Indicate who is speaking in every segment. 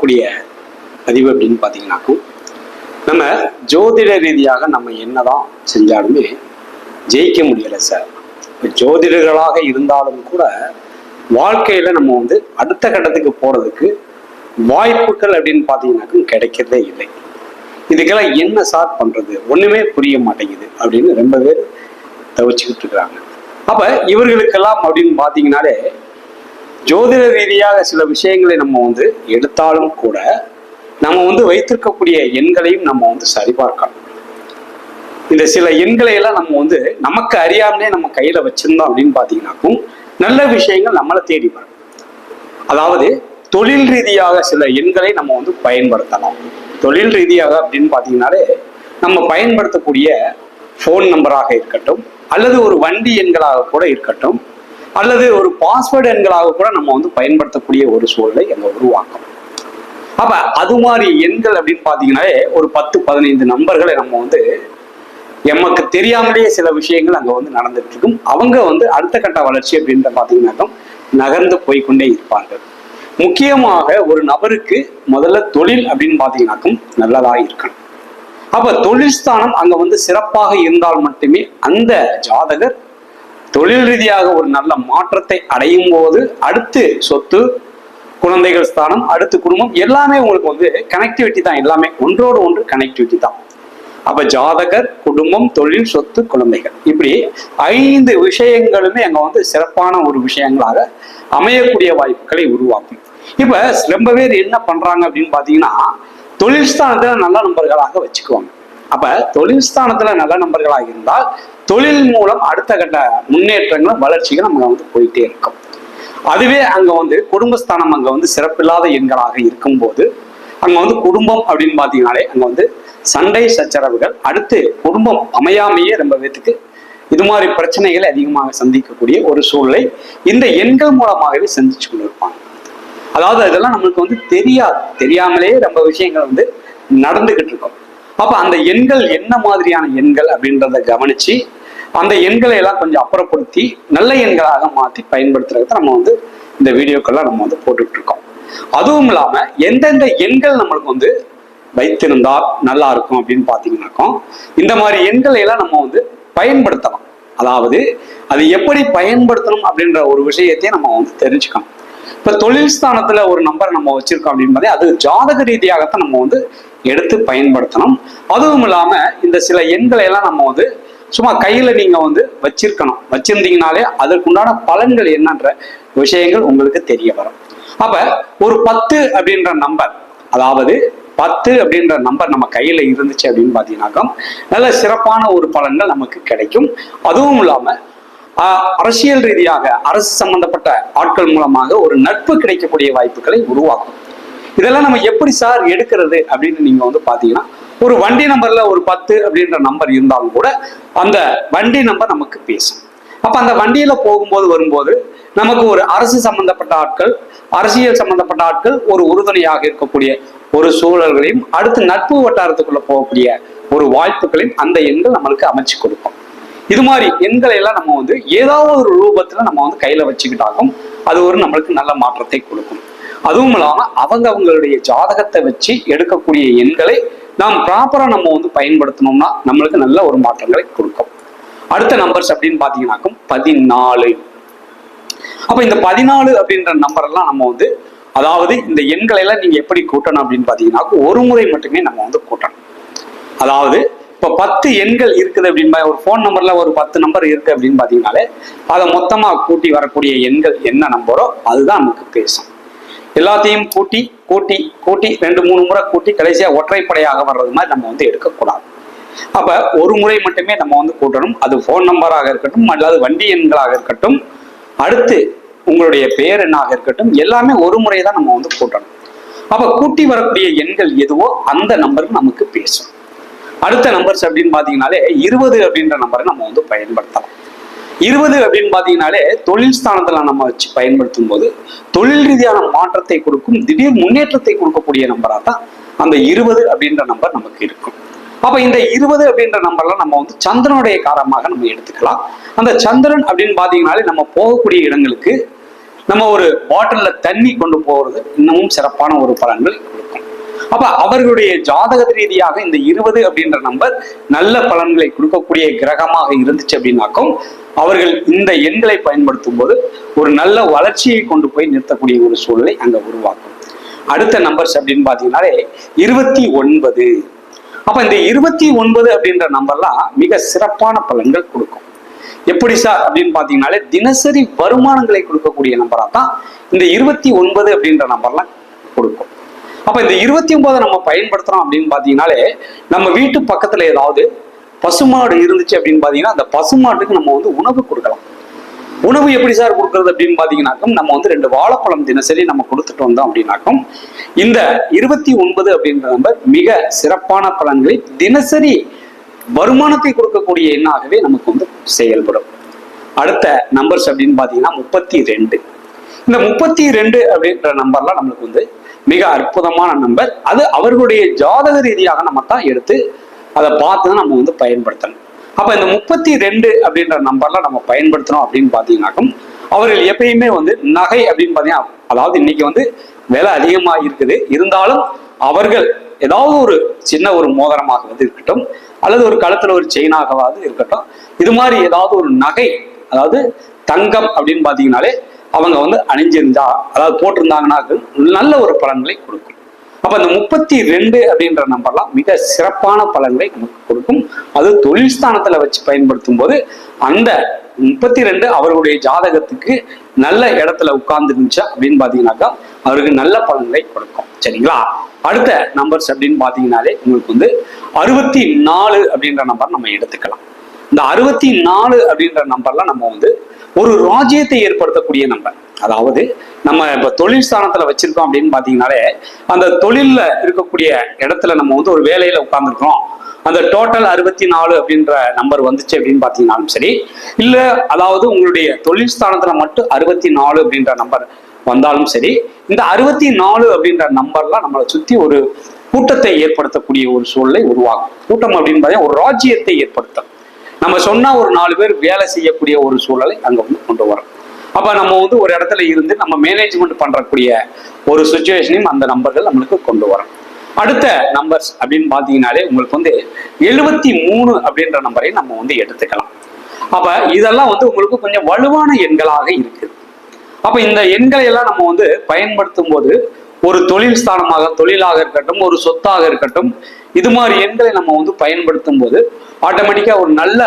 Speaker 1: வரக்கூடிய பதிவு அப்படின்னு பார்த்தீங்கன்னாக்கும் நம்ம ஜோதிட ரீதியாக நம்ம என்னதான் செஞ்சாலுமே ஜெயிக்க முடியலை சார். ஜோதிடர்களாக இருந்தாலும் கூட வாழ்க்கையில் நம்ம வந்து அடுத்த கட்டத்துக்கு போகிறதுக்கு வாய்ப்புகள் அப்படின்னு பார்த்தீங்கன்னாக்கும் கிடைக்கிறதே இல்லை. இதுக்கெல்லாம் என்ன சார் பண்ணுறது ஒன்றுமே புரிய மாட்டேங்குது அப்படின்னு ரொம்ப பேர் தவிச்சுக்கிட்டு இருக்கிறாங்க. அப்போ இவர்களுக்கெல்லாம் அப்படின்னு பார்த்தீங்கன்னாலே ஜோதிட ரீதியாக சில விஷயங்களை நம்ம வந்து எடுத்தாலும் கூட நம்ம வந்து வைத்திருக்கக்கூடிய எண்களையும் நம்ம வந்து சரிபார்க்கலாம் இந்த சில எண்களை எல்லாம் நம்ம வந்து நமக்கு அறியாமலே நம்ம கையில வச்சிருந்தோம் அப்படின்னு பாத்தீங்கன்னாக்கும் நல்ல விஷயங்கள் நம்மளை தேடி வரும். அதாவது தொழில் ரீதியாக சில எண்களை நம்ம வந்து பயன்படுத்தலாம். தொழில் ரீதியாக அப்படின்னு பார்த்தீங்கன்னாலே நம்ம பயன்படுத்தக்கூடிய ஃபோன் நம்பராக இருக்கட்டும் அல்லது ஒரு வண்டி எண்களாக கூட இருக்கட்டும் அல்லது ஒரு பாஸ்வேர்டு எண்களாக கூட நம்ம வந்து பயன்படுத்தக்கூடிய ஒரு சூழலை அங்க உருவாக்கும் அப்ப அது மாதிரி எண்கள் அப்படின்னு பார்த்தீங்கன்னாலே ஒரு பத்து பதினைந்து நம்பர்களை நம்ம வந்து எமக்கு தெரியாமலேயே சில விஷயங்கள் அங்க வந்து நடந்துட்டு இருக்கும். அவங்க வந்து அடுத்த கட்ட வளர்ச்சி அப்படின்ற பார்த்தீங்கன்னாக்கா நகர்ந்து போய்க்கொண்டே இருப்பார்கள். முக்கியமாக ஒரு நபருக்கு முதல்ல தொழில் அப்படின்னு பார்த்தீங்கன்னாக்கும் நல்லதா இருக்கணும். அப்ப தொழில் ஸ்தானம் அங்க வந்து சிறப்பாக இருந்தால் மட்டுமே அந்த ஜாதகர் தொழில் ரீதியாக ஒரு நல்ல மாற்றத்தை அடையும் போது அடுத்து சொத்து குழந்தைகள் ஸ்தானம் அடுத்து குடும்பம் எல்லாமே உங்களுக்கு வந்து கனெக்டிவிட்டி தான். எல்லாமே ஒன்றோடு ஒன்று கனெக்டிவிட்டி தான். அப்ப ஜாதகர் குடும்பம் தொழில் சொத்து குழந்தைகள். இப்படி ஐந்து விஷயங்களுமே அங்க வந்து சிறப்பான ஒரு விஷயங்களாக அமையக்கூடிய வாய்ப்புகளை உருவாக்கும். இப்ப ரொம்ப பேர் என்ன பண்றாங்க அப்படின்னு பாத்தீங்கன்னா தொழில் ஸ்தானத்தை நல்ல நம்பர்களாக வச்சுக்குவாங்க. அப்ப தொழில் ஸ்தானத்துல நல்ல நம்பர்களாக இருந்தால் தொழில் மூலம் அடுத்த கட்ட முன்னேற்றங்களும் வளர்ச்சிகளும் நம்ம வந்து போயிட்டே இருக்கும். அதுவே அங்க வந்து குடும்பஸ்தானம் அங்க வந்து சிறப்பில்லாத எண்களாக இருக்கும்போது அங்க வந்து குடும்பம் அப்படின்னு பாத்தீங்கனாலே அங்க வந்து சண்டை சச்சரவுகள் அடுத்து குடும்பம் அமையாமையே ரொம்ப பேத்துக்கு இது மாதிரி பிரச்சனைகளை அதிகமாக சந்திக்கக்கூடிய ஒரு சூழ்நிலை இந்த எண்கள் மூலமாகவே சந்திச்சு கொண்டிருப்பாங்க. அதாவது அதெல்லாம் நம்மளுக்கு வந்து தெரியாது. தெரியாமலே ரொம்ப விஷயங்கள் வந்து நடந்துகிட்டு இருக்கும். அப்ப அந்த எண்கள் என்ன மாதிரியான எண்கள் அப்படின்றத கவனிச்சு அந்த எண்களை எல்லாம் கொஞ்சம் அப்புறப்படுத்தி நல்ல எண்களாக மாற்றி பயன்படுத்துறதுக்கு நம்ம வந்து இந்த வீடியோக்கெல்லாம் நம்ம வந்து போட்டுட்டு இருக்கோம் அதுவும் இல்லாம எந்தெந்த எண்கள் நம்மளுக்கு வந்து வைத்திருந்தால் நல்லா இருக்கும் அப்படின்னு பார்த்தீங்கன்னாக்கா இந்த மாதிரி எண்களை எல்லாம் நம்ம வந்து பயன்படுத்தலாம். அதாவது அது எப்படி பயன்படுத்தணும் அப்படின்ற ஒரு விஷயத்தையும் நம்ம வந்து தெரிஞ்சுக்கணும். இப்ப தொழில் ஸ்தானத்துல ஒரு நம்பர் நம்ம வச்சிருக்கோம் அப்படின்னு அது ஜாதக ரீதியாகத்தான் நம்ம வந்து எடுத்து பயன்படுத்தணும். அதுவும் இல்லாம இந்த சில எண்களை எல்லாம் நம்ம வந்து சும்மா கையில நீங்க வந்து வச்சிருக்கணும். வச்சிருந்தீங்கனாலே அதற்குண்டான பலன்கள் என்னன்ற விஷயங்கள் உங்களுக்கு தெரிய வரும். அப்ப ஒரு பத்து அப்படின்ற நம்பர் அதாவது பத்து அப்படின்ற நம்பர் நம்ம கையில இருந்துச்சு அப்படின்னு பாத்தீங்கன்னாக்கா நல்ல சிறப்பான ஒரு பலன்கள் நமக்கு கிடைக்கும். அதுவும் இல்லாம அரசியல் ரீதியாக அரசு சம்பந்தப்பட்ட ஆட்கள் மூலமாக ஒரு நட்பு கிடைக்கக்கூடிய வாய்ப்புகளை உருவாக்கும். இதெல்லாம் நம்ம எப்படி சார் எடுக்கிறது அப்படின்னு நீங்க வந்து பாத்தீங்கன்னா ஒரு வண்டி நம்பர்ல ஒரு பத்து அப்படின்ற நம்பர் இருந்தாலும் கூட அந்த வண்டி நம்பர் நமக்கு பேசும். அப்ப அந்த வண்டியில போகும்போது வரும்போது நமக்கு ஒரு அரசு சம்பந்தப்பட்ட ஆட்கள் அரசியல் சம்பந்தப்பட்ட ஆட்கள் ஒரு உறுதுணையாக இருக்கக்கூடிய ஒரு சூழல்களையும் அடுத்து நட்பு வட்டாரத்துக்குள்ள போகக்கூடிய ஒரு வாய்ப்புகளையும் அந்த எண்கள் நம்மளுக்கு அமைச்சு கொடுக்கும். இது மாதிரி எண்களை எல்லாம் நம்ம வந்து ஏதாவது ஒரு ரூபத்துல நம்ம வந்து கையில வச்சுக்கிட்டாலும் அது ஒரு நம்மளுக்கு நல்ல மாற்றத்தை கொடுக்கும். அதுவும் இல்லாம அவங்க அவங்களுடைய ஜாதகத்தை வச்சு எடுக்கக்கூடிய எண்களை நாம் ப்ராப்பரா நம்ம வந்து பயன்படுத்தணும்னா நம்மளுக்கு நல்ல ஒரு மாற்றங்களை கொடுக்கும். அடுத்த நம்பர்ஸ் அப்படின்னு பாத்தீங்கன்னாக்கும் பதினாலு. அப்ப இந்த பதினாலு அப்படின்ற நம்பர் எல்லாம் நம்ம வந்து அதாவது இந்த எண்களை எல்லாம் நீங்க எப்படி கூட்டணும் அப்படின்னு பாத்தீங்கன்னா ஒரு முறை மட்டுமே நம்ம வந்து கூட்டணும். அதாவது இப்போ பத்து எண்கள் இருக்குது அப்படின்னு ஒரு ஃபோன் நம்பர்ல ஒரு பத்து நம்பர் இருக்கு அப்படின்னு பார்த்தீங்கனாலே அதை மொத்தமாக கூட்டி வரக்கூடிய எண்கள் என்ன நம்பரோ அதுதான் நமக்கு பேசும். எல்லாத்தையும் கூட்டி கூட்டி கூட்டி ரெண்டு மூணு முறை கூட்டி கடைசியாக ஒற்றைப்படையாக வர்றது மாதிரி நம்ம வந்து எடுக்கக்கூடாது. அப்போ ஒரு முறை மட்டுமே நம்ம வந்து கூட்டணும். அது ஃபோன் நம்பராக இருக்கட்டும் அல்லது வண்டி எண்களாக இருக்கட்டும் அடுத்து உங்களுடைய பேர் எண்ணாக இருக்கட்டும் எல்லாமே ஒரு முறை தான் நம்ம வந்து கூட்டணும். அப்போ கூட்டி வரக்கூடிய எண்கள் எதுவோ அந்த நம்பர் நமக்கு பேசும். அடுத்த நம்பர்ஸ் அப்படின்னு பார்த்தீங்கனாலே இருபது அப்படின்ற நம்பரை நம்ம வந்து பயன்படுத்தலாம். இருபது அப்படின்னு பார்த்தீங்கனாலே தொழில் ஸ்தானத்தில் நம்ம வச்சு பயன்படுத்தும் போது தொழில் ரீதியான மாற்றத்தை கொடுக்கும் திடீர் முன்னேற்றத்தை கொடுக்கக்கூடிய நம்பரா தான் அந்த இருபது அப்படின்ற நம்பர் நமக்கு இருக்கும். அப்போ இந்த இருபது அப்படின்ற நம்பர்லாம் நம்ம வந்து சந்திரனுடைய காரணமாக நம்ம எடுத்துக்கலாம். அந்த சந்திரன் அப்படின்னு பாத்தீங்கன்னாலே நம்ம போகக்கூடிய இடங்களுக்கு நம்ம ஒரு பாட்டிலில் தண்ணி கொண்டு போகிறது இன்னமும் சிறப்பான ஒரு பலன்கள் அப்ப அவர்களுடைய ஜாதக ரீதியாக இந்த இருபது அப்படின்ற நம்பர் நல்ல பலன்களை கொடுக்கக்கூடிய கிரகமாக இருந்துச்சு அப்படின்னாக்கும் அவர்கள் இந்த எண்களை பயன்படுத்தும் போது ஒரு நல்ல வளர்ச்சியை கொண்டு போய் நிறுத்தக்கூடிய ஒரு சூழலை அங்க உருவாக்கும். அடுத்த நம்பர்ஸ் அப்படின்னு பாத்தீங்கன்னாலே இருபத்தி ஒன்பது. அப்ப இந்த இருபத்தி ஒன்பது அப்படின்ற நம்பர்லாம் மிக சிறப்பான பலன்கள் கொடுக்கும். எப்படி சார் அப்படின்னு பாத்தீங்கன்னாலே தினசரி வருமானங்களை கொடுக்கக்கூடிய நம்பரா தான் இந்த இருபத்தி ஒன்பது அப்படின்ற நம்பர்லாம் கொடுக்கும். அப்ப இந்த இருபத்தி ஒன்பதை நம்ம பயன்படுத்துறோம் அப்படின்னு பாத்தீங்கன்னாலே நம்ம வீட்டு பக்கத்துல ஏதாவது பசுமாடு இருந்துச்சு அப்படின்னு பாத்தீங்கன்னா அந்த பசுமாட்டுக்கு நம்ம வந்து உணவு கொடுக்கலாம். உணவு எப்படி சார் கொடுக்கறது அப்படின்னு பாத்தீங்கன்னாக்கும் நம்ம வந்து ரெண்டு வாழைப்பழம் தினசரி நம்ம கொடுத்துட்டு வந்தோம் அப்படின்னாக்கும் இந்த இருபத்தி ஒன்பது அப்படின்ற நம்பர் மிக சிறப்பான பலன்களை தினசரி வருமானத்தை கொடுக்கக்கூடிய எண்ணாகவே நமக்கு வந்து செயல்படும். அடுத்த நம்பர்ஸ் அப்படின்னு பாத்தீங்கன்னா முப்பத்தி ரெண்டு. இந்த முப்பத்தி ரெண்டு அப்படின்ற நம்பர்லாம் நம்மளுக்கு வந்து மிக அற்புதமான நம்பர் அது அவர்களுடைய ஜாதக ரீதியாக நம்ம தான் எடுத்து அதை பார்த்து தான் நம்ம வந்து பயன்படுத்தணும். அப்ப இந்த முப்பத்தி ரெண்டு அப்படின்ற நம்பர்லாம் நம்ம பயன்படுத்தணும் அப்படின்னு பாத்தீங்கன்னாக்கும் அவர்கள் எப்பயுமே வந்து நகை அப்படின்னு பாத்தீங்கன்னா அதாவது இன்னைக்கு வந்து விலை அதிகமா இருக்குது. இருந்தாலும் அவர்கள் ஏதாவது ஒரு சின்ன ஒரு மோதிரமாக வந்து இருக்கட்டும் அல்லது ஒரு களத்தில் ஒரு செயினாகவாவது இருக்கட்டும் இது மாதிரி ஏதாவது ஒரு நகை அதாவது தங்கம் அப்படின்னு பாத்தீங்கன்னாலே அவங்க வந்து அணிஞ்சிருந்தா அதாவது போட்டிருந்தாங்கன்னா நல்ல ஒரு பலன்களை கொடுக்கும். அப்ப இந்த முப்பத்தி ரெண்டு அப்படின்ற நம்பர்லாம் மிக சிறப்பான பலன்களை நமக்கு கொடுக்கும். அது தொழில் ஸ்தானத்துல வச்சு பயன்படுத்தும் போது அந்த முப்பத்தி ரெண்டு அவர்களுடைய ஜாதகத்துக்கு நல்ல இடத்துல உட்கார்ந்து இருந்துச்சா அப்படின்னு பாத்தீங்கன்னாக்கா அவருக்கு நல்ல பலன்களை கொடுக்கும். சரிங்களா? அடுத்த நம்பர்ஸ் அப்படின்னு பாத்தீங்கன்னாலே உங்களுக்கு வந்து அறுபத்தி நாலு அப்படின்ற நம்பர் நம்ம எடுத்துக்கலாம். இந்த அறுபத்தி நாலு அப்படின்ற நம்பர்லாம் நம்ம வந்து ஒரு ராஜ்யத்தை ஏற்படுத்தக்கூடிய நம்பர். அதாவது நம்ம இப்ப தொழில் ஸ்தானத்துல வச்சிருக்கோம் அப்படின்னு பாத்தீங்கன்னாலே அந்த தொழில்ல இருக்கக்கூடிய இடத்துல நம்ம வந்து ஒரு வேலையில உட்கார்ந்துருக்கோம் அந்த டோட்டல் அறுபத்தி நாலு அப்படின்ற நம்பர் வந்துச்சு அப்படின்னு பாத்தீங்கன்னாலும் சரி இல்ல அதாவது உங்களுடைய தொழில் ஸ்தானத்துல மட்டும் அறுபத்தி நாலு அப்படின்ற நம்பர் வந்தாலும் சரி இந்த அறுபத்தி நாலு அப்படின்ற நம்பர்லாம் நம்மளை சுத்தி ஒரு கூட்டத்தை ஏற்படுத்தக்கூடிய ஒரு சூழலை உருவாகும். கூட்டம் அப்படின்னு பார்த்தீங்கன்னா ஒரு ராஜ்யத்தை ஏற்படுத்தும். நம்ம சொன்னா ஒரு நாலு பேர் வேலை செய்யக்கூடிய ஒரு சூழலை அங்க வந்து கொண்டு வரோம். அப்ப நம்ம வந்து ஒரு இடத்துல இருந்து நம்ம மேனேஜ்மெண்ட் பண்றக்கூடிய ஒரு சுச்சுவேஷனையும் அந்த நம்பர்கள் நம்மளுக்கு கொண்டு வரோம். அடுத்த நம்பர்ஸ் அப்படின்னு பாத்தீங்கன்னாலே உங்களுக்கு வந்து எழுபத்தி மூணு அப்படின்ற நம்பரை நம்ம வந்து எடுத்துக்கலாம். அப்ப இதெல்லாம் வந்து உங்களுக்கு கொஞ்சம் வலுவான எண்களாக இருக்குது அப்ப இந்த எண்களை எல்லாம் நம்ம வந்து பயன்படுத்தும் போது ஒரு தொழில் ஸ்தானமாக தொழிலாக இருக்கட்டும் ஒரு சொத்தாக இருக்கட்டும் இது மாதிரி எண்களை நம்ம வந்து பயன்படுத்தும் போது ஆட்டோமேட்டிக்காக ஒரு நல்ல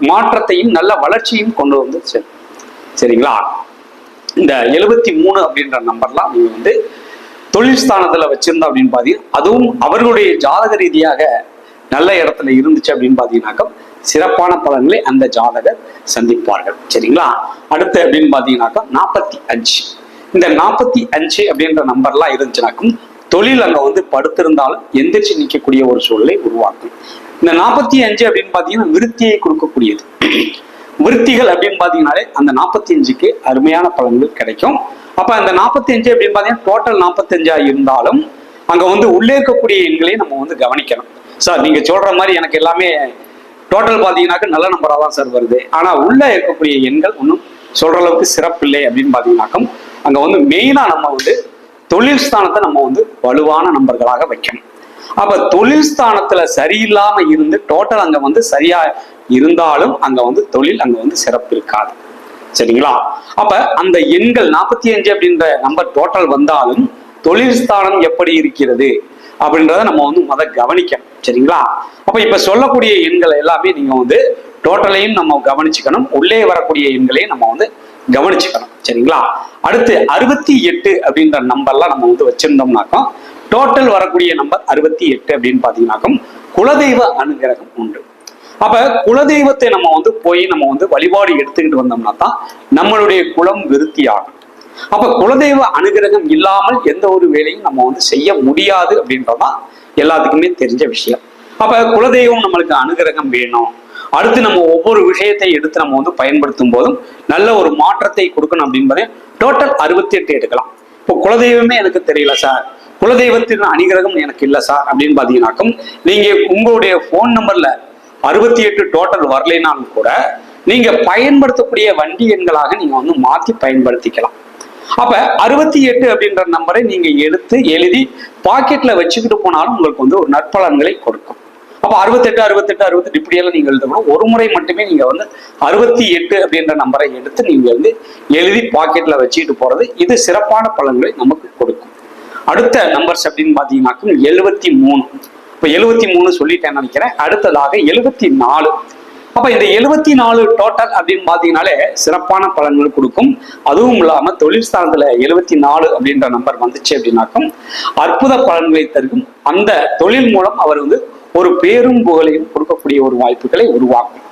Speaker 1: மாற்றத்தையும் நல்ல வளர்ச்சியும் கொண்டு வந்து சரிங்களா? இந்த எழுபத்தி மூணு அப்படின்ற நம்பர்லாம் நீங்கள் வந்து தொழில் ஸ்தானத்துல வச்சிருந்தோம் அப்படின்னு பார்த்தீங்கன்னா அதுவும் அவர்களுடைய ஜாதக ரீதியாக நல்ல இடத்துல இருந்துச்சு அப்படின்னு பார்த்தீங்கன்னாக்கா சிறப்பான பலன்களை அந்த ஜாதகர் சந்திப்பார்கள். சரிங்களா? அடுத்து அப்படின்னு பார்த்தீங்கன்னாக்கா நாற்பத்தி அஞ்சு. இந்த நாற்பத்தி அஞ்சு அப்படின்ற நம்பர்லாம் இருந்துச்சுனாக்கும் தொழில் அங்க வந்து படுத்திருந்தாலும் எந்திரிச்சு நிற்கக்கூடிய ஒரு சூழலை உருவாக்கும் இந்த நாற்பத்தி அஞ்சு அப்படின்னு பாத்தீங்கன்னா விருத்தியை கொடுக்கக்கூடியது. விருத்திகள் அப்படின்னு பாத்தீங்கன்னாலே அந்த நாற்பத்தி அஞ்சுக்கு அருமையான பலன்கள் கிடைக்கும். அப்ப அந்த நாற்பத்தி அஞ்சு அப்படின்னு பாத்தீங்கன்னா டோட்டல் நாற்பத்தஞ்சா இருந்தாலும் அங்க வந்து உள்ளே இருக்கக்கூடிய எண்களையும் நம்ம வந்து கவனிக்கணும். சார் நீங்க சொல்ற மாதிரி எனக்கு எல்லாமே டோட்டல் பாத்தீங்கன்னாக்க நல்ல நம்பரா தான் சார் வருது. ஆனா உள்ள இருக்கக்கூடிய எண்கள் ஒன்றும் சொல்ற அளவுக்கு சிறப்பில்லை அப்படின்னு பாத்தீங்கன்னாக்கும் அங்க வந்து மெயினா நம்ம வந்து தொழில் ஸ்தானத்தை நம்ம வந்து வலுவான நம்பர்களாக வைக்கணும். அப்ப தொழில் ஸ்தானத்துல சரியில்லாம இருந்து டோட்டல் அங்க வந்து சரியா இருந்தாலும் அங்க வந்து தொழில் அங்க வந்து சிறப்பு இருக்காது. சரிங்களா? அப்ப அந்த எண்கள் நாற்பத்தி அஞ்சு அப்படின்ற நம்பர் டோட்டல் வந்தாலும் தொழில் ஸ்தானம் எப்படி இருக்கிறது அப்படின்றத நம்ம வந்து முத கவனிக்கணும். சரிங்களா? அப்ப இப்ப சொல்லக்கூடிய எண்கள் எல்லாமே நீங்க வந்து டோட்டலையும் நம்ம கவனிச்சுக்கணும். உள்ளே வரக்கூடிய எண்களையும் நம்ம வந்து கவனிச்சுக்கணும். சரிங்களா? அடுத்து அறுபத்தி எட்டு அப்படின்ற நம்பர்லாம் நம்ம வந்து வச்சிருந்தோம்னாக்கா டோட்டல் வரக்கூடிய நம்பர் அறுபத்தி எட்டு அப்படின்னு பார்த்தீங்கன்னாக்கும் குலதெய்வ அனுகிரகம் உண்டு. அப்ப குலதெய்வத்தை நம்ம வந்து போய் நம்ம வந்து வழிபாடு எடுத்துக்கிட்டு வந்தோம்னா தான் நம்மளுடைய குலம் விருத்தி ஆகும் அப்ப குலதெய்வ அனுகிரகம் இல்லாமல் எந்த ஒரு வேலையும் நம்ம வந்து செய்ய முடியாது அப்படின்றதான் எல்லாத்துக்குமே தெரிஞ்ச விஷயம். அப்ப குலதெய்வம் நம்மளுக்கு அனுகிரகம் வேணும். அடுத்து நம்ம ஒவ்வொரு விஷயத்தை எடுத்து நம்ம வந்து பயன்படுத்தும் போதும் நல்ல ஒரு மாற்றத்தை கொடுக்கணும் அப்படின்பதை டோட்டல் அறுபத்தி எட்டு எடுக்கலாம். இப்போ குலதெய்வமே எனக்கு தெரியல சார். குலதெய்வத்தின் அணிகிரகம் எனக்கு இல்லை சார் அப்படின்னு பார்த்தீங்கன்னாக்கும் நீங்கள் உங்களுடைய ஃபோன் நம்பர்ல அறுபத்தி எட்டு டோட்டல் வரலைனாலும் கூட நீங்கள் பயன்படுத்தக்கூடிய வண்டி எண்களாக நீங்கள் வந்து மாற்றி பயன்படுத்திக்கலாம். அப்ப அறுபத்தி எட்டு அப்படின்ற நம்பரை நீங்க எடுத்து எழுதி பாக்கெட்ல வச்சுக்கிட்டு போனாலும் உங்களுக்கு வந்து ஒரு நற்பலன்களை கொடுக்கும். அப்போ அறுபத்தெட்டு அறுபத்தெட்டு அறுபத்தெட்டு இப்படியெல்லாம் நீங்கள் எழுதணும். ஒரு முறை மட்டுமே நீங்க வந்து அறுபத்தி எட்டு அப்படின்ற நம்பரை எடுத்து நீங்க வந்து எழுதி பாக்கெட்ல வச்சுக்கிட்டு போறது இது சிறப்பான பலன்களை நமக்கு கொடுக்கும். அடுத்த நம்பர்ஸ் அப்படின்னு பார்த்தீங்கன்னாக்கும் எழுபத்தி மூணு. இப்போ எழுபத்தி மூணு சொல்லிட்டேன்னு நினைக்கிறேன். அடுத்ததாக எழுபத்தி நாலு. அப்ப இந்த எழுபத்தி நாலு டோட்டல் அப்படின்னு பாத்தீங்கன்னாலே சிறப்பான பலன்கள் கொடுக்கும். அதுவும் இல்லாம தொழில் ஸ்தானத்துல எழுபத்தி நாலு அப்படின்ற நம்பர் வந்துச்சு அப்படின்னாக்கும் அற்புத பலன்களை தருக்கும் அந்த தொழில் மூலம் அவர் வந்து ஒரு பேரும் புகழையும் கொடுக்கக்கூடிய ஒரு வாய்ப்புகளை உருவாக்கும்.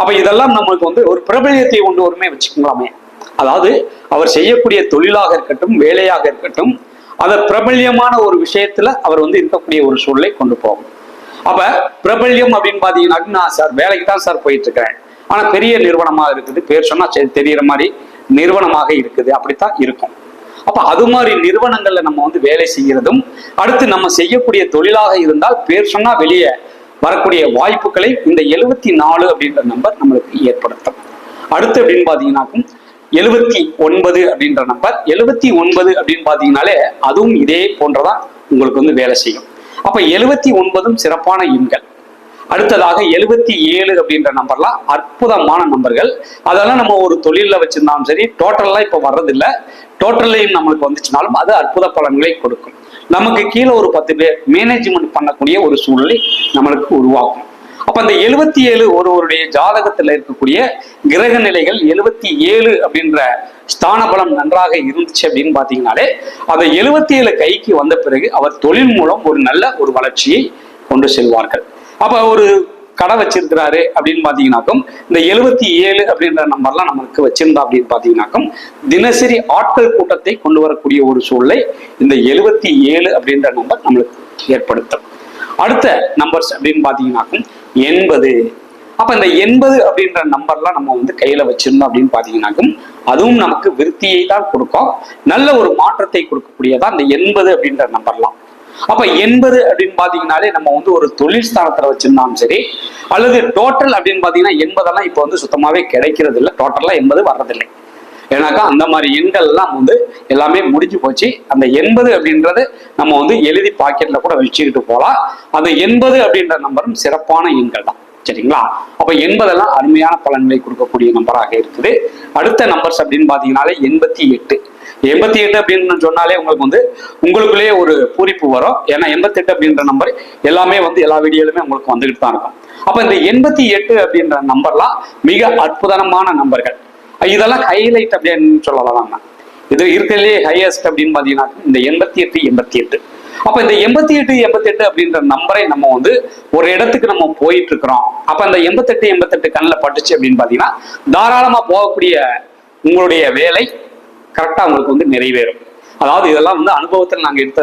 Speaker 1: அப்ப இதெல்லாம் நம்மளுக்கு வந்து ஒரு பிரபலியத்தை கொண்டு வருமே வச்சுக்கோங்களாமே அதாவது அவர் செய்யக்கூடிய தொழிலாக இருக்கட்டும் வேலையாக இருக்கட்டும் அதை பிரபல்யமான ஒரு விஷயத்துல அவர் வந்து இருக்கக்கூடிய ஒரு சூழலை கொண்டு போகும். அப்ப பிரபல்யம் அப்படின்னு பாத்தீங்கன்னாக்க நான் சார் வேலைக்கு தான் சார் போயிட்டு இருக்கிறேன் ஆனா பெரிய நிறுவனமாக இருக்குது. பேர் சொன்னா தெரியற மாதிரி நிறுவனமாக இருக்குது. அப்படித்தான் இருக்கும். அப்ப அது மாதிரி நிறுவனங்கள்ல நம்ம வந்து வேலை செய்யறதும் அடுத்து நம்ம செய்யக்கூடிய தொழிலாக இருந்தால் பேர் சொன்னா வெளியே வரக்கூடிய வாய்ப்புகளை இந்த எழுபத்தி நாலு அப்படின்ற நம்பர் நம்மளுக்கு ஏற்படுத்தும். அடுத்து அப்படின்னு பாத்தீங்கன்னாக்கும் எழுபத்தி ஒன்பது அப்படின்ற நம்பர் எழுபத்தி ஒன்பது அப்படின்னு பாத்தீங்கன்னாலே அதுவும் இதே போன்றதான் உங்களுக்கு வந்து வேலை செய்யும். அப்ப எழுபத்தி ஒன்பதும் சிறப்பான எண்கள். அடுத்ததாக எழுபத்தி ஏழு அப்படின்ற நம்பர்லாம் அற்புதமான நம்பர்கள். அதெல்லாம் நம்ம ஒரு தொழிலில் வச்சிருந்தாலும் சரி டோட்டல்லாம் இப்போ வர்றதில்ல. டோட்டல்லையும் நம்மளுக்கு வந்துச்சுனாலும் அது அற்புத பலன்களை கொடுக்கும். நமக்கு கீழே ஒரு பத்து பேர் மேனேஜ்மெண்ட் பண்ணக்கூடிய ஒரு சூழ்நிலை நம்மளுக்கு உருவாகும். அப்ப அந்த எழுபத்தி ஏழு ஒருவருடைய ஜாதகத்துல இருக்கக்கூடிய கிரக நிலைகள் எழுபத்தி ஏழு அப்படின்ற ஸ்தான பலம் நன்றாக இருந்துச்சு அப்படின்னு பாத்தீங்கன்னாலே அந்த எழுபத்தி ஏழு கைக்கு வந்த பிறகு அவர் தொழில் மூலம் ஒரு நல்ல ஒரு வளர்ச்சியை கொண்டு செல்வார்கள். அப்ப ஒரு கடை வச்சிருக்கிறாரு அப்படின்னு பாத்தீங்கன்னாக்கும் இந்த எழுபத்தி ஏழு அப்படின்ற நம்பர்லாம் நமக்கு வச்சிருந்தா அப்படின்னு பாத்தீங்கன்னாக்கும் தினசரி ஆட்கள் கூட்டத்தை கொண்டு வரக்கூடிய ஒரு சூழலை இந்த எழுபத்தி ஏழு அப்படின்ற நம்பர் நம்மளுக்கு ஏற்படுத்தும். அடுத்த நம்பர்ஸ் அப்படின்னு பாத்தீங்கன்னாக்கும் எண்பது. அப்ப இந்த எண்பது அப்படின்ற நம்பர்லாம் நம்ம வந்து கையில வச்சிருந்தோம் அப்படின்னு பாத்தீங்கன்னாக்கும் அதுவும் நமக்கு விருத்தியை தான் கொடுக்கும். நல்ல ஒரு மாற்றத்தை கொடுக்கக்கூடியதான் இந்த எண்பது அப்படின்ற நம்பர்லாம் அப்ப எண்பது அப்படின்னு பாத்தீங்கன்னாலே நம்ம வந்து ஒரு தொழில் ஸ்தானத்துல வச்சிருந்தாலும் சரி அல்லது டோட்டல் அப்படின்னு பாத்தீங்கன்னா எண்பதெல்லாம் இப்போ வந்து சுத்தமாவே கிடைக்கிறது இல்லை. டோட்டலா எண்பது வர்றதில்லை. ஏன்னாக்கா அந்த மாதிரி எண்கள் எல்லாம் வந்து எல்லாமே முடிஞ்சு போச்சு. அந்த எண்பது அப்படின்றது நம்ம வந்து எழுதி பாக்கெட்ல கூட வச்சுக்கிட்டு போகலாம் அந்த எண்பது அப்படின்ற நம்பரும் சிறப்பான எண்கள் தான். சரிங்களா? அப்ப எண்பதெல்லாம் அருமையான பலன்களை கொடுக்கக்கூடிய நம்பராக இருக்குது. அடுத்த நம்பர்ஸ் அப்படின்னு பாத்தீங்கன்னாலே எண்பத்தி எட்டு. எண்பத்தி எட்டு அப்படின்னு சொன்னாலே உங்களுக்கு வந்து உங்களுக்குள்ளேயே ஒரு பூரிப்பு வரும். ஏன்னா எண்பத்தி எட்டு அப்படின்ற நம்பர் எல்லாமே வந்து எல்லா வீடியோலுமே உங்களுக்கு வந்துகிட்டு தான் இருக்கும். அப்ப இந்த எண்பத்தி எட்டு அப்படின்ற நம்பர்லாம் மிக அற்புதமான நம்பர்கள். இதெல்லாம் ஹைலைட் அப்படின்னு சொல்லலாம் இது இருக்கிறதுலே ஹையஸ்ட் அப்படின்னு பாத்தீங்கன்னா இந்த எண்பத்தி எட்டு எண்பத்தி எட்டு. அப்ப இந்த எண்பத்தி எட்டு எண்பத்தி எட்டு அப்படின்ற நம்பரை நம்ம வந்து ஒரு இடத்துக்கு நம்ம போயிட்டு இருக்கிறோம். அப்ப அந்த எண்பத்தெட்டு எண்பத்தெட்டு கண்ணில் பட்டுச்சு அப்படின்னு பாத்தீங்கன்னா தாராளமா போகக்கூடிய உங்களுடைய வேலை கரெக்டா உங்களுக்கு வந்து நிறைவேறும். அதாவது இதெல்லாம் வந்து அனுபவத்தில் நாங்க எடுத்த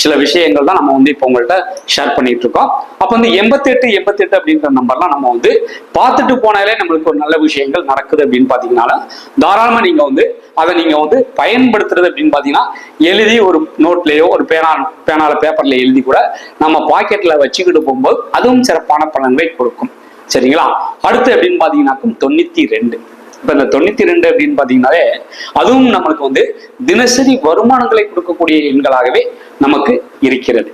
Speaker 1: சில விஷயங்கள் தான் நம்ம வந்து இப்போ உங்கள்கிட்ட ஷேர் பண்ணிட்டு இருக்கோம். அப்போ வந்து எண்பத்தெட்டு எண்பத்தெட்டு அப்படின்ற நம்பர்லாம் நம்ம வந்து பார்த்துட்டு போனாலே நம்மளுக்கு ஒரு நல்ல விஷயங்கள் நடக்குது அப்படின்னு பார்த்தீங்கன்னா தாராளமா நீங்க வந்து அதை நீங்க வந்து பயன்படுத்துறது அப்படின்னு பார்த்தீங்கன்னா எழுதி ஒரு நோட்லேயோ ஒரு பேனா பேனால பேப்பர்ல எழுதி கூட நம்ம பாக்கெட்ல வச்சுக்கிட்டு போகும்போது அதுவும் சிறப்பான பலன்களை கொடுக்கும். சரிங்களா? அடுத்து அப்படின்னு பார்த்தீங்கன்னாக்கும் தொண்ணூத்தி ரெண்டு. இப்போ இந்த தொண்ணூத்தி ரெண்டு அப்படின்னு பாத்தீங்கன்னாலே அதுவும் நம்மளுக்கு வந்து தினசரி வருமானங்களை கொடுக்கக்கூடிய எண்களாகவே நமக்கு இருக்கிறது.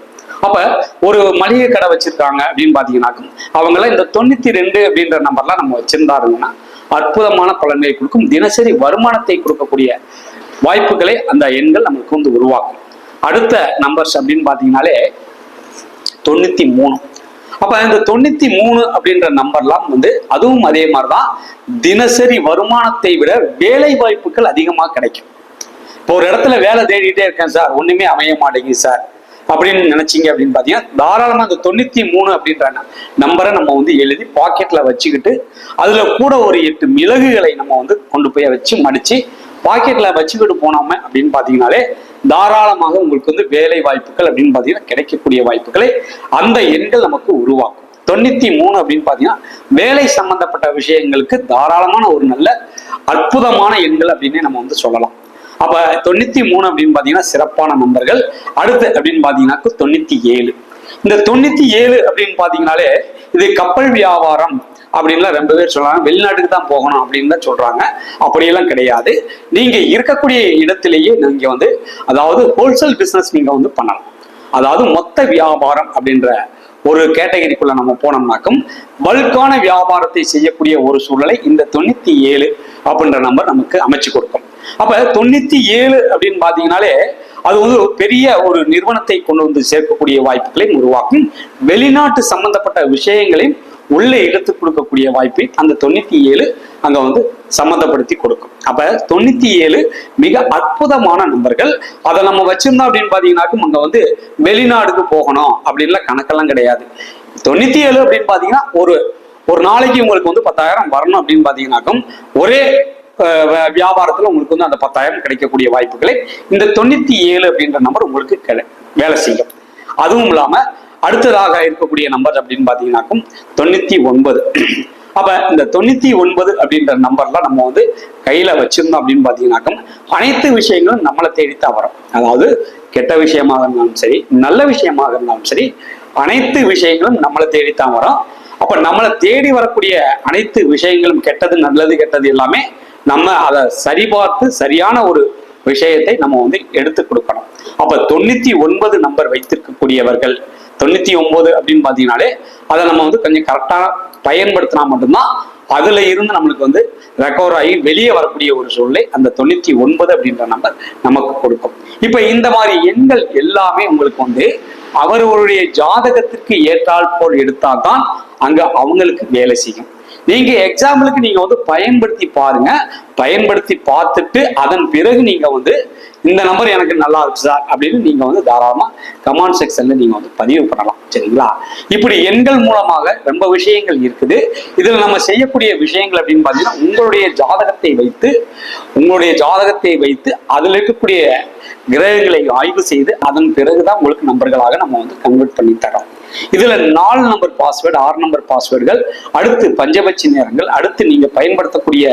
Speaker 1: அப்ப ஒரு மளிகை கடை வச்சிருக்காங்க அப்படின்னு பாத்தீங்கன்னாக்கும் அவங்களாம் இந்த தொண்ணூத்தி ரெண்டு அப்படின்ற நம்பர்லாம் நம்ம வச்சிருந்தாருங்கன்னா அற்புதமான பலன்களை கொடுக்கும். தினசரி வருமானத்தை கொடுக்கக்கூடிய வாய்ப்புகளை அந்த எண்கள் நமக்கு வந்து உருவாக்கும். அடுத்த நம்பர்ஸ் அப்படின்னு பாத்தீங்கன்னாலே தொண்ணூத்தி மூணு. அப்ப இந்த தொண்ணூத்தி மூணு அப்படின்ற நம்பர்லாம் வந்து அதுவும் அதே மாதிரிதான் தினசரி வருமானத்தை விட வேலை வாய்ப்புகள் அதிகமா கிடைக்கும். இப்போ ஒரு இடத்துல வேலை தேடிட்டே இருக்கேன் சார் ஒண்ணுமே அமைய மாட்டேங்குது சார். அப்படின்னு நினைச்சீங்க அப்படின்னு பாத்தீங்கன்னா தாராளமா அந்த தொண்ணூத்தி மூணு அப்படின்ற நம்பரை நம்ம வந்து எழுதி பாக்கெட்ல வச்சுக்கிட்டு அதுல கூட ஒரு எட்டு மிளகுகளை நம்ம வந்து கொண்டு போய் வச்சு மடிச்சு பாக்கெட்ல வச்சுக்கிட்டு போனோமே அப்படின்னு பாத்தீங்கன்னாலே தாராளமாக உங்களுக்கு வந்து வேலை வாய்ப்புகள் அப்படின்னு பாத்தீங்கன்னா கிடைக்கக்கூடிய வாய்ப்புகளை அந்த எண்கள் நமக்கு தொண்ணூத்தி மூணு அப்படின்னு பாத்தீங்கன்னா வேலை சம்பந்தப்பட்ட விஷயங்களுக்கு தாராளமான ஒரு நல்ல அற்புதமான எண்கள் அப்படின்னே நம்ம வந்து சொல்லலாம். அப்ப தொண்ணூத்தி மூணு அப்படின்னு பாத்தீங்கன்னா சிறப்பான நம்பர்கள் அடுத்து அப்படின்னு பாத்தீங்கன்னாக்கு தொண்ணூத்தி ஏழு. இந்த தொண்ணூத்தி ஏழு அப்படின்னு பாத்தீங்கன்னாலே இது கப்பல் வியாபாரம் அப்படின்லாம் ரொம்ப பேர் சொல்றாங்க. வெளிநாட்டுக்கு தான் போகணும் அப்படின்னு தான் சொல்றாங்க. அப்படியெல்லாம் கிடையாது. நீங்க இருக்கக்கூடிய இடத்திலேயே நீங்க வந்து அதாவது ஹோல்சேல் பிசினஸ் நீங்க வந்து பண்ணலாம். அதாவது மொத்த வியாபாரம் அப்படின்ற ஒரு கேட்டகரிக்குள்ள நம்ம போனோம்னாக்கும் பல்கான வியாபாரத்தை செய்யக்கூடிய ஒரு சூழலை இந்த தொண்ணூத்தி ஏழு அப்படின்ற நம்பர் நமக்கு அமைச்சு கொடுக்கும். அப்ப தொண்ணூத்தி ஏழு அப்படின்னு பாத்தீங்கன்னாலே அது வந்து ஒரு பெரிய ஒரு நிறுவனத்தை கொண்டு வந்து சேர்க்கக்கூடிய வாய்ப்புகளை உருவாக்கும். வெளிநாட்டு சம்பந்தப்பட்ட விஷயங்களையும் உள்ளே எடுத்து கொடுக்கக்கூடிய வாய்ப்பை அந்த தொண்ணூத்தி ஏழு அங்க வந்து சம்மந்தப்படுத்தி கொடுக்கும். அப்ப தொண்ணூத்தி ஏழு மிக அற்புதமான நம்பர்கள் அதை நம்ம வச்சிருந்தோம் அப்படின்னு பாத்தீங்கன்னாக்கும் அங்க வந்து வெளிநாடுக்கு போகணும் அப்படின்லாம் கணக்கெல்லாம் கிடையாது. தொண்ணூத்தி ஏழு அப்படின்னு பாத்தீங்கன்னா ஒரு ஒரு நாளைக்கு உங்களுக்கு வந்து பத்தாயிரம் வரணும் அப்படின்னு பாத்தீங்கன்னாக்கும் ஒரே அஹ், வியாபாரத்துல உங்களுக்கு வந்து அந்த பத்தாயிரம் கிடைக்கக்கூடிய வாய்ப்புகளை இந்த தொண்ணூத்தி ஏழு அப்படின்ற நம்பர் உங்களுக்கு கிடை- வேலை செய்யும். அதுவும் இல்லாம அடுத்ததாக இருக்கக்கூடிய நம்பர் அப்படின்னு பாத்தீங்கன்னாக்கும் தொண்ணூத்தி ஒன்பது. அப்ப இந்த தொண்ணூத்தி ஒன்பது அப்படின்ற நம்பர்லாம் நம்ம வந்து கையில வச்சிருந்தோம் அப்படின்னு பாத்தீங்கன்னாக்கும் அனைத்து விஷயங்களும் நம்மளை தேடித்தான் வரும். அதாவது கெட்ட விஷயமாக இருந்தாலும் சரி நல்ல விஷயமாக இருந்தாலும் சரி அனைத்து விஷயங்களும் நம்மளை தேடித்தான் வரும். அப்ப நம்மளை தேடி வரக்கூடிய அனைத்து விஷயங்களும் கெட்டது நல்லது கெட்டது எல்லாமே நம்ம அதை சரிபார்த்து சரியான ஒரு விஷயத்தை நம்ம வந்து எடுத்து கொடுக்கணும். அப்ப தொண்ணூத்தி ஒன்பது நம்பர் வைத்திருக்கக்கூடியவர்கள் தொண்ணூற்றி ஒம்பது அப்படின்னு பார்த்தீங்கனாலே அதை நம்ம வந்து கொஞ்சம் கரெக்டாக பயன்படுத்தினா மட்டும்தான் அதுல இருந்து நம்மளுக்கு வந்து ரெக்கவர் ஆகி வெளியே வரக்கூடிய ஒரு சூழ்நிலை அந்த தொண்ணூற்றி ஒன்பது அப்படின்ற நம்பர் நமக்கு கொடுக்கும். இப்போ இந்த மாதிரி எண்கள் எல்லாமே உங்களுக்கு வந்து அவர்களுடைய ஜாதகத்திற்கு ஏற்றால் போல் எடுத்தால்தான் அங்கே அவங்களுக்கு வேலை செய்யும். நீங்க எக்ஸாம்பிளுக்கு நீங்க வந்து பயன்படுத்தி பாருங்க. பயன்படுத்தி பார்த்துட்டு அதன் பிறகு நீங்க வந்து இந்த நம்பர் எனக்கு நல்லா இருக்கு சார் அப்படின்னு நீங்க வந்து தாராளமா கமெண்ட் செக்ஷன்ல நீங்க வந்து பதிவு பண்ணலாம். சரிங்களா? இப்படி எண்கள் மூலமாக ரொம்ப விஷயங்கள் இருக்குது. இதுல நம்ம செய்யக்கூடிய விஷயங்கள் அப்படின்னு பாத்தீங்கன்னா உங்களுடைய ஜாதகத்தை வைத்து உங்களுடைய ஜாதகத்தை வைத்து அதுல இருக்கக்கூடிய கிரகங்களை ஆய்வு செய்து அதன் பிறகுதான் உங்களுக்கு நம்பர்களாக நம்ம வந்து கன்வெர்ட் பண்ணி தரோம். இதுல நாலு நம்பர் பாஸ்வேர்டு ஆறு நம்பர் பாஸ்வேர்டுகள் அடுத்து பஞ்சபட்சி நேரங்கள் அடுத்து நீங்க பயன்படுத்தக்கூடிய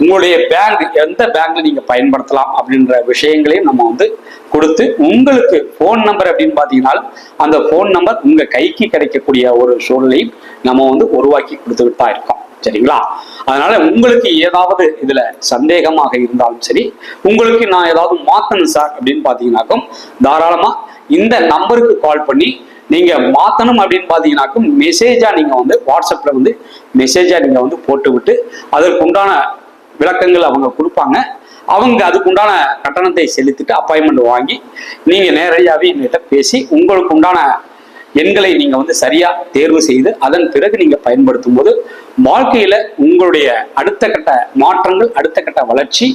Speaker 1: உங்களுடைய பேங்க் எந்த பேங்க்ல நீங்க பயன்படுத்தலாம் அப்படின்ற விஷயங்களையும் நம்ம வந்து கொடுத்து உங்களுக்கு ஃபோன் நம்பர் அப்படின்னு பார்த்தீங்கன்னா அந்த ஃபோன் நம்பர் உங்க கைக்கு கிடைக்கக்கூடிய ஒரு சூழ்நிலையும் நம்ம வந்து உருவாக்கி கொடுத்துக்கிட்டு தான் இருக்கோம். சரிங்களா? அதனால உங்களுக்கு ஏதாவது இதுல சந்தேகமாக இருந்தாலும் சரி உங்களுக்கு நான் ஏதாவது மாத்தணும் சார் அப்படின்னு பாத்தீங்கன்னாக்கும் தாராளமா இந்த நம்பருக்கு கால் பண்ணி நீங்க மாத்தணும் அப்படின்னு பாத்தீங்கன்னாக்கும் மெசேஜா நீங்க வந்து வாட்ஸ்அப்ல வந்து மெசேஜா நீங்க வந்து போட்டு விட்டு அதற்கு உண்டான விளக்கங்கள் அவங்க கொடுப்பாங்க. அவங்க அதுக்குண்டான கட்டணத்தை செலுத்திட்டு அப்பாயின்மெண்ட் வாங்கி நீங்க நேரடியாகவே என்கிட்ட பேசி உங்களுக்கு உண்டான எண்களை நீங்க வந்து சரியா தேர்வு செய்து அதன் பிறகு நீங்க பயன்படுத்தும் போது வாழ்க்கையில உங்களுடைய அடுத்த கட்ட மாற்றங்கள் அடுத்த கட்ட வளர்ச்சி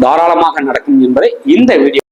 Speaker 1: தாராளமாக நடக்கும் என்பதை இந்த வீடியோ